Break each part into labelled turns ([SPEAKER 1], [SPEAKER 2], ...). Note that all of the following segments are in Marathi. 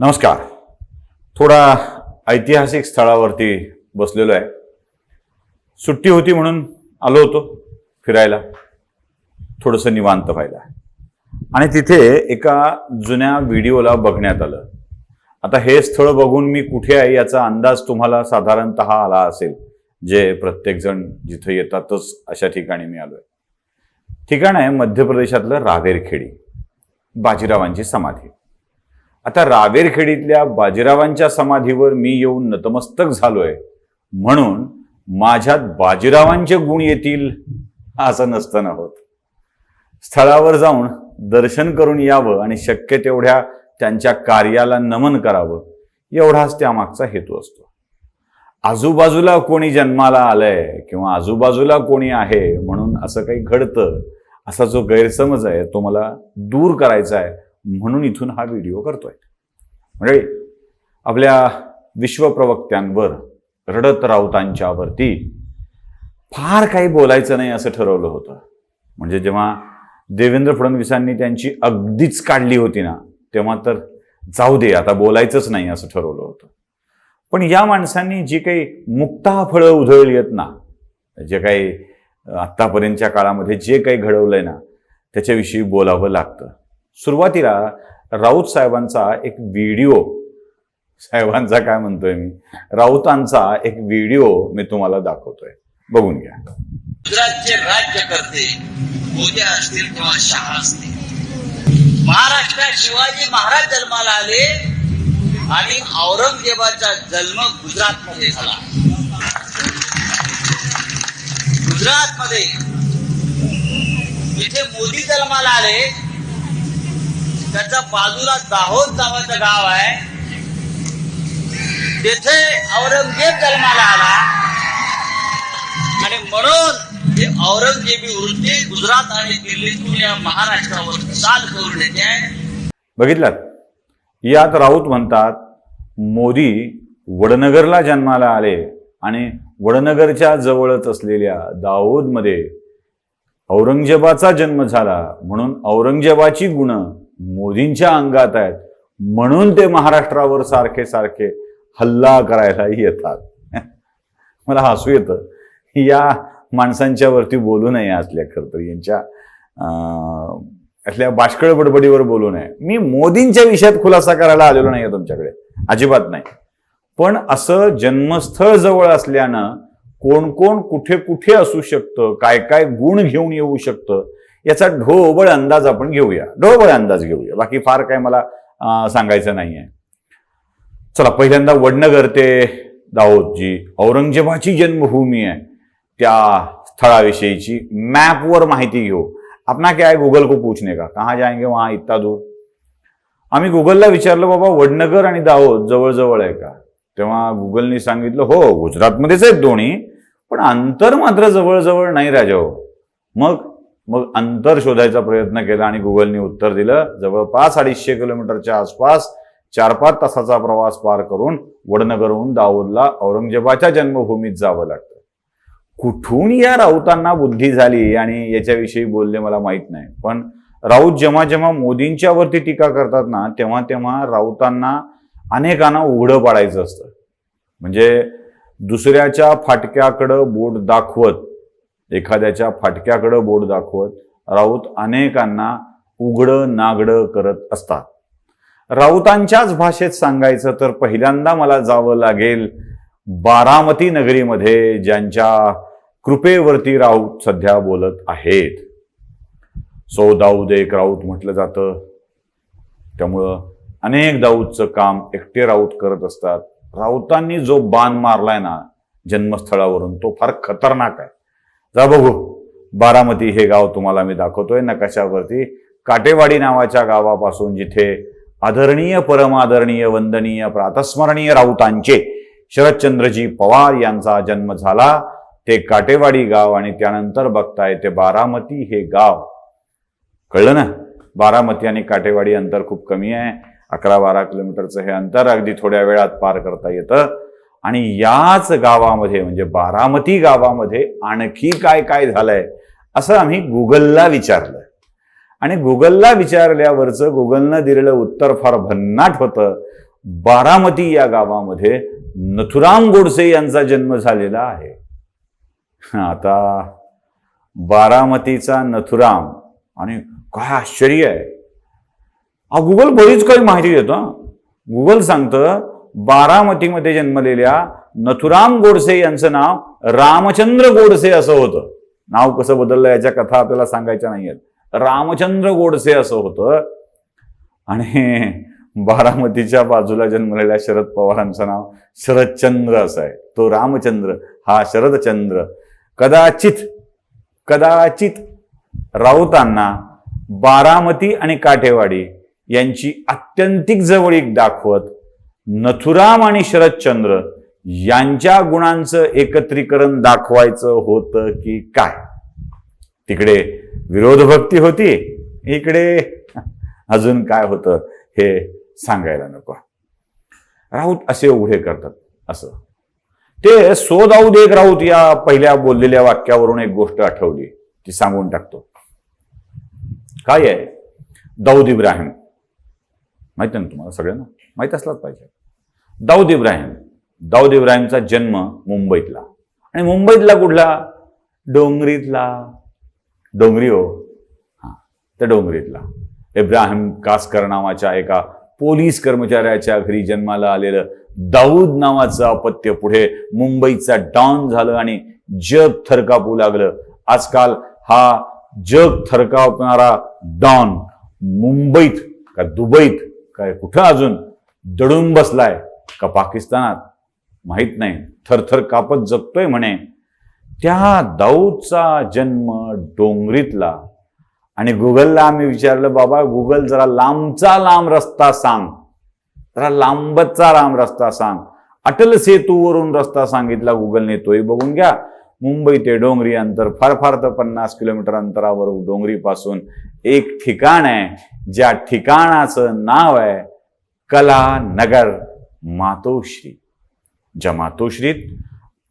[SPEAKER 1] नमस्कार. थोडा ऐतिहासिक स्थळावरती बसलेलो आहे. सुट्टी होती म्हणून आलो होतो फिरायला. थोडंसं निवांत व्हायला. आणि तिथे एका जुन्या व्हिडिओला बघण्यात आलं. आता हे स्थळ बघून मी कुठे आहे याचा अंदाज तुम्हाला साधारणत आला असेल. जे प्रत्येकजण जिथं येतातच अशा ठिकाणी मी आलो आहे ठिकाण आहे मध्य प्रदेशातलं रावेरखेडी बाजीरावांची समाधी. आता रावेरखेडीतल्या बाजीरावांच्या समाधीवर मी येऊन नतमस्तक झालोय. म्हणून माझ्यात बाजीरावांचे गुण येतील असं नसतं होत. स्थळावर जाऊन दर्शन करून यावं आणि शक्य तेवढ्या त्यांच्या कार्याला नमन करावं एवढाच त्यामागचा हेतू असतो. आजूबाजूला कोणी जन्माला आलंय किंवा आजूबाजूला कोणी आहे म्हणून असं काही घडतं असा जो गैरसमज आहे तो मला दूर करायचा आहे. म्हणून इथून हा व्हिडिओ करतोय. म्हणजे आपल्या विश्वप्रवक्त्यांवर रडत राऊतांच्यावरती फार काही बोलायचं नाही असं ठरवलं होतं. म्हणजे जेव्हा देवेंद्र फडणवीसांनी त्यांची अगदीच काढली होती ना तेव्हा तर जाऊ दे आता बोलायचंच नाही असं ठरवलं होतं. पण या माणसांनी जी काही मुक्ता फळं उधळली आहेत ना जे काही आत्तापर्यंतच्या काळामध्ये जे काही घडवलंय ना त्याच्याविषयी बोलावं लागतं. सुरुवातीला राऊत साहेबांचा एक व्हिडिओ साहेबांचा काय म्हणतोय मी? राऊतांचा एक व्हिडिओ मी तुम्हाला दाखवतोय. बघून घ्या.
[SPEAKER 2] गुजरातचे राज्यकर्ते मोद्या असतील किंवा शहा असतील. महाराष्ट्रात शिवाजी महाराज जन्माला आले आणि औरंगजेबाचा जन्म गुजरात मध्ये झाला. गुजरात मध्ये जिथे मोदी जन्माला आले. त्याच्या बाजूला दाहोद नावाचं गाव आहे. तेथे औरंगजेब जन्माला आला. आणि म्हणून हे औरंगजेबी वृत्ती गुजरात आणि दिल्लीतून या महाराष्ट्रावर चाल करून येते.
[SPEAKER 1] बघितलं? यात राऊत म्हणतात मोदी वडनगरला जन्माला आले आणि वडनगरच्या जवळच असलेल्या दाऊदमध्ये औरंगजेबाचा जन्म झाला. म्हणून औरंगजेबाची गुणं मोदींच्या अंगात आहेत. म्हणून ते महाराष्ट्रावर सारखे सारखे हल्ला करायला येतात. मला हसू येतं. या माणसांच्या वरती बोलू नये असल्या खरं तर. यांच्या अं, असल्या बाष्कळ बडबडीवर बोलू नये. मी मोदींच्या विषयात खुलासा करायला आलेलो नाही तुमच्याकडे. अजिबात नाही. पण असं जन्मस्थळ जवळ असल्यानं कोण कोण कुठे कुठे असू शकतं काय काय गुण घेऊन येऊ शकतं याचा ढोबळ अंदाज आपण घेऊया. ढोबळ अंदाज घेऊया. बाकी फार काय मला सांगायचं सांगायचं नाहीये. चला पहिल्यांदा वडनगर ते दाहोदजी औरंगजेबाची जन्मभूमी आहे. त्या स्थळाविषयीची मॅपवर माहिती घेऊ. आपणा काय गुगल गूगल को पूछने का? कहाँ जाएंगे वहां इतका दूर? आम्ही गुगलला विचारलं बाबा वडनगर आणि दाहोद जवळजवळ आहे का? तेव्हा गुगलने सांगितलं हो गुजरातमध्येच आहेत दोन्ही पण अंतर मात्र जवळजवळ नाही राजा हो. मग मग अंतर शोधायचा प्रयत्न केला आणि गुगलने उत्तर दिलं. जवळपास अडीचशे किलोमीटरच्या आसपास चार पाच तासाचा प्रवास पार करून वडनगरहून दाऊदला औरंगजेबाच्या जन्मभूमीत जावं लागतं. कुठून या राऊतांना बुद्धी झाली आणि याच्याविषयी बोलले मला माहीत नाही. पण राऊत जेव्हा जेव्हा मोदींच्या वरती टीका करतात ना तेव्हा तेव्हा राऊतांना अनेकांना उघडं पाडायचं असतं. म्हणजे दुसऱ्याच्या फाटक्याकडं बोट दाखवत एखाद्याच्या फाटक्याकडं बोट दाखवत राऊत अनेकांना उघडं नागडं करत असतात. राऊतांच्याच भाषेत सांगायचं तर पहिल्यांदा मला जावं लागेल बारामती नगरीमध्ये ज्यांच्या कृपेवरती राऊत सध्या बोलत आहेत. सो दाऊद एक राऊत म्हटलं जातं. त्यामुळं अनेक दाऊदचं काम एकटे राऊत करत असतात. राऊतांनी जो बाण मारलाय ना जन्मस्थळावरून तो फार खतरनाक आहे. जा बघू. बारामती हे गाव तुम्हाला मी दाखवतोय. नकाशावरती काटेवाडी नावाच्या गावापासून जिथे आदरणीय परमादरणीय वंदनीय प्रातस्मरणीय राऊतांचे शरदचंद्रजी पवार यांचा जन्म झाला ते काटेवाडी गाव आणि त्यानंतर बघताय ते बारामती हे गाव. कळलं ना? बारामती आणि काटेवाडी अंतर खूप कमी आहे. अकरा बारा किलोमीटरचं हे अंतर अगदी थोड्या वेळात पार करता येतं. आणि याच गावामध्ये म्हणजे बारामती गावामध्ये आणखी काय काय झालंय असं आम्ही गुगलला विचारलं. आणि गुगलला विचारल्यावरचं गुगलनं दिलेलं उत्तर फार भन्नाट होतं. बारामती या गावामध्ये नथुराम गोडसे यांचा जन्म झालेला आहे. आता बारामतीचा नथुराम आणि काय आश्चर्य आहे. हा गुगल बरीच काही माहिती देतो गुगल सांगतं बारामतीमध्ये जन्मलेल्या नथुराम गोडसे यांचं नाव रामचंद्र गोडसे असं होतं. नाव कसं बदललं याच्या कथा आपल्याला सांगायच्या नाही आहेत रामचंद्र गोडसे असं होतं. आणि बारामतीच्या बाजूला जन्मलेल्या शरद पवारांचं नाव शरदचंद्र असं आहे. तो रामचंद्र हा शरदचंद्र. कदाचित कदाचित राऊतांना बारामती आणि काठेवाडी यांची आत्यंतिक जवळीक दाखवत नथुराम आणि शरदचंद्र यांच्या गुणांचं एकत्रीकरण दाखवायचं होतं की काय? तिकडे विरोधभक्ती होती. इकडे अजून काय होतं हे सांगायला नको. राऊत असे उघडे करतात असं. ते सो दाऊद एक राऊत या पहिल्या बोललेल्या वाक्यावरून एक गोष्ट आठवली. ती सांगून टाकतो. काय आहे? दाऊद इब्राहिम. माहिती आहे ना तुम्हाला सगळ्यांना? माहीत असलाच पाहिजे. दाऊद इब्राहिम. दाऊद इब्राहिमचा जन्म मुंबईतला. आणि मुंबईतला कुठला? डोंगरीतला. डोंगरी हो. हां त्या डोंगरीतला. इब्राहिम कासकर नावाच्या एका पोलीस कर्मचाऱ्याच्या घरी जन्माला आलेलं दाऊद नावाचं अपत्य पुढे मुंबईचा डॉन झालं आणि जग थरकापू लागलं. आजकाल हा जग थरकावणारा डॉन मुंबईत का दुबईत काय कुठं अजून दडून बसलाय का पाकिस्तानात? माहीत नाही. थरथर कापत जगतोय म्हणे. त्या दाऊदचा जन्म डोंगरीतला. आणि गुगलला आम्ही विचारलं बाबा गुगल जरा लांबचा लांब रस्ता सांग. जरा लांबचा लांब रस्ता सांग. अटल सेतूवरून रस्ता सांगितला गुगलने. तोही बघून घ्या. मुंबई ते डोंगरी अंतर फार फार तर पन्नास किलोमीटर अंतरावर डोंगरीपासून एक ठिकाण आहे ज्या ठिकाणाचं नाव आहे कलानगर मातोश्री. ज्या मातोश्रीत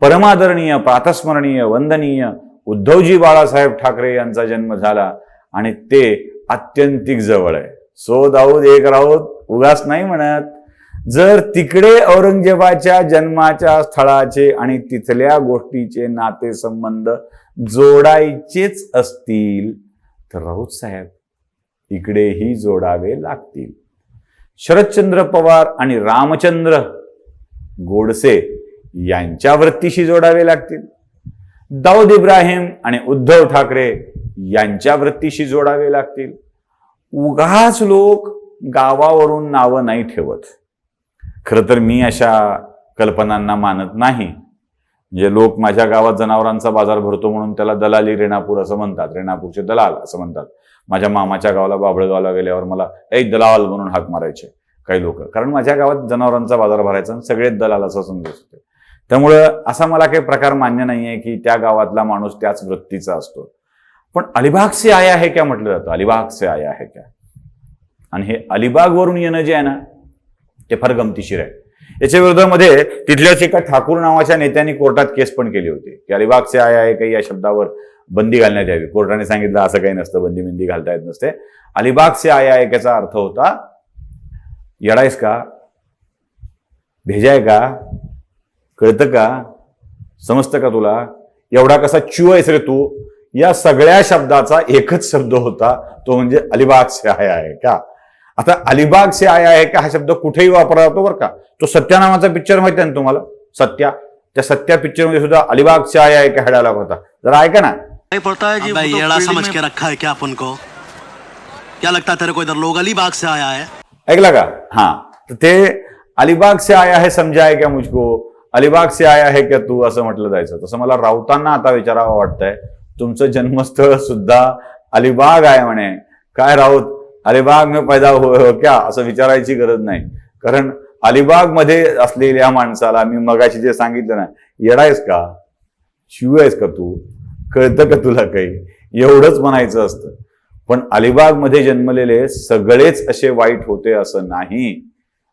[SPEAKER 1] परमादरणीय प्रातस्मरणीय वंदनीय उद्धवजी बाळासाहेब ठाकरे यांचा जन्म झाला आणि ते अत्यंतिक जवळ आहे. सो दाऊद एक राऊत उगास नाही म्हणत. जर तिकडे औरंगजेबाच्या जन्माच्या स्थळाचे आणि तिथल्या गोष्टीचे नातेसंबंध जोडायचेच असतील तर राऊत साहेब इकडेही जोडावे लागतील. शरदचंद्र पवार आणि रामचंद्र गोडसे यांच्या वृत्तीशी जोडावे लागतील. दाऊद इब्राहिम आणि उद्धव ठाकरे यांच्या वृत्तीशी जोडावे लागतील. उगाच लोक गावावरून नावं नाही ठेवत. खरं तर मी अशा कल्पनांना मानत नाही. म्हणजे लोक माझ्या गावात जनावरांचा बाजार भरतो म्हणून त्याला दलाली रेणापूर असं म्हणतात. रेणापूरचे दलाल असं म्हणतात. माझ्या मामाच्या गावाला बाबळगावला गेल्यावर मला एक दलाल म्हणून हाक मारायचे काही लोक. कारण माझ्या गावात जनावरांचा बाजार भरायचा आणि सगळेच दलाल असं समजत होते. त्यामुळं असा मला काही प्रकार मान्य नाही आहे की त्या गावातला माणूस त्याच वृत्तीचा असतो. पण अलिबाग से आया आहे क्या म्हटलं जातं? अलिबाग से आया आहे क्या? आणि हे अलिबागवरून येणं जे आहे ना ते फार गमतीशीर आहे. याच्या विरोधामध्ये तिथल्याच एका ठाकूर नावाच्या नेत्यांनी कोर्टात केस पण केली होती. की अलिबागचे आय आहे काही या शब्दावर बंदी घालण्यात यावी. कोर्टाने सांगितलं असं काही नसतं बंदी बिंदी घालता येत नसते. अलिबागचे आय आहे याचा अर्थ होता येडायस का? भेजाय का? कळतं का? समजतं का तुला? एवढा कसा चू आहेस रे तू? या सगळ्या शब्दाचा एकच शब्द होता तो म्हणजे अलिबाग से आहे का? आता अलिबाग से आया आहे का हा शब्द कुठेही वापरला जातो बरं का? तो सत्या नावाचा पिक्चर माहिती आहे ना तुम्हाला? सत्या. त्या सत्या पिक्चरमध्ये सुद्धा अलिबाग से आया आहे का हा डायलॉग होता. जरा ऐका ना.
[SPEAKER 3] नहीं पड़ता है जी
[SPEAKER 4] अबे
[SPEAKER 3] वो तो
[SPEAKER 4] येड़ा
[SPEAKER 3] फील्ड
[SPEAKER 4] समझ
[SPEAKER 3] में-
[SPEAKER 4] के रखा है क्या अपन को? क्या लगता है तेरे को इधर लोग अलीबाग से आया है?
[SPEAKER 1] ऐकला का? हा. तर ते अलिबाग से आया है समजा है क्या मुझको? अलिबाग से आया है क्या तू? असं म्हटलं जायचं. तसं मला राऊतांना आता विचारावं वाटतंय. तुमचं जन्मस्थळ सुद्धा अलिबाग आहे म्हणे. काय राऊत? अलिबाग में पैदा हो हो क्या? असं विचारायची गरज नाही. कारण अलिबागमध्ये असलेल्या माणसाला मी मगाशी जे सांगितलं ना येडायस का? शिव आहेस का तू? कळतं का तुला काही? एवढंच म्हणायचं असतं. पण अलिबागमध्ये जन्मलेले सगळेच असे वाईट होते असं नाही.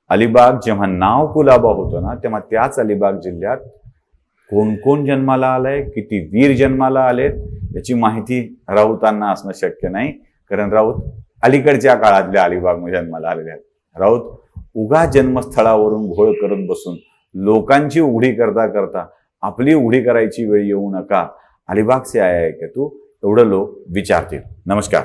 [SPEAKER 1] अलिबाग जेव्हा नाव कुलाबा होतं ना तेव्हा त्याच अलिबाग जिल्ह्यात कोण कोण जन्माला आलंय किती वीर जन्माला आलेत याची माहिती राऊतांना असणं शक्य नाही. कारण राऊत अलीकडच्या काळातल्या अलिबाग जन्माला आलेल्या आहेत राऊत उगा जन्मस्थळावरून घोळ करत बसून लोकांची उघडी करता करता आपली उघडी करायची वेळ येऊ नका. अलिबागचे आहे का तू? एवढं लोक विचारतील. नमस्कार.